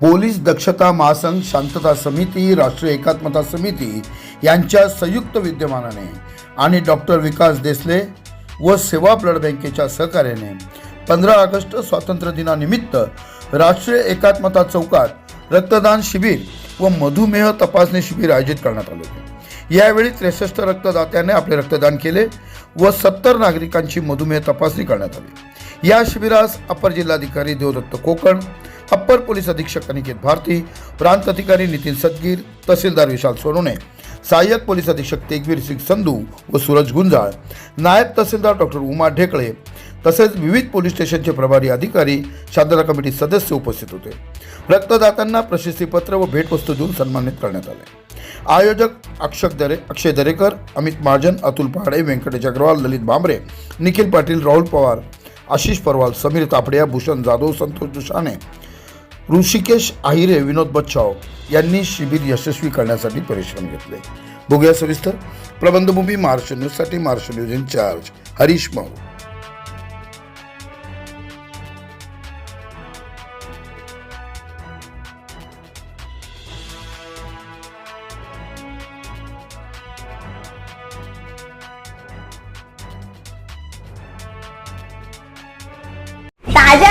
Police दक्षता महासंघ शांतता समिती राष्ट्रीय एकात्मता समिती यांच्या संयुक्त विद्यमानाने आणि डॉक्टर विकास देसले व सेवा ब्लड बँकेच्या सहकार्याने पंधरा ऑगस्ट स्वातंत्र्य दिनानिमित्त राष्ट्रीय एकात्मता चौकात रक्तदान शिबिर व मधुमेह तपासणी शिबिर आयोजित करण्यात आले होते. यावेळी त्रेसष्ट रक्तदात्याने आपले रक्तदान केले व सत्तर नागरिकांची मधुमेह तपासणी करण्यात आली. या शिबिरास अपर जिल्हाधिकारी देवदत्त कोकण अप्पर पोलीस अधीक्षक अनिकेत भारती प्रांत अधिकारी नितीन सदगीर तहसीलदार विशाल सोनोने सहाय्यक पोलीस अधीक्षक तेगवीर सिंग संधू व सूरज गुंजाळ नायब तहसीलदार डॉक्टर उमा ढेकळे तसेच विविध पोलीस स्टेशनचे प्रभारी अधिकारी शांतता कमिटी सदस्य उपस्थित होते. रक्तदात्यांना प्रशस्तीपत्र व भेटवस्तू देऊन सन्मानित करण्यात आले. आयोजक अक्षक दरे अक्षय दरेकर अमित महाजन अतुल पहाडे व्यंकटेश अग्रवाल ललित भांबरे निखिल पाटील राहुल पवार आशिष परवाल समीर तापडिया भूषण जाधव संतोष दुशाने ऋषिकेश आहिरे विनोद बच्छाव यांनी शिबिर यशस्वी करण्यासाठी परिश्रम घेतले. बघूया सविस्तर. प्रबंधभूमी महाराष्ट्र न्यूजसाठी महाराष्ट्र न्यूज इन्चार्ज हरीश माऊ ताज्या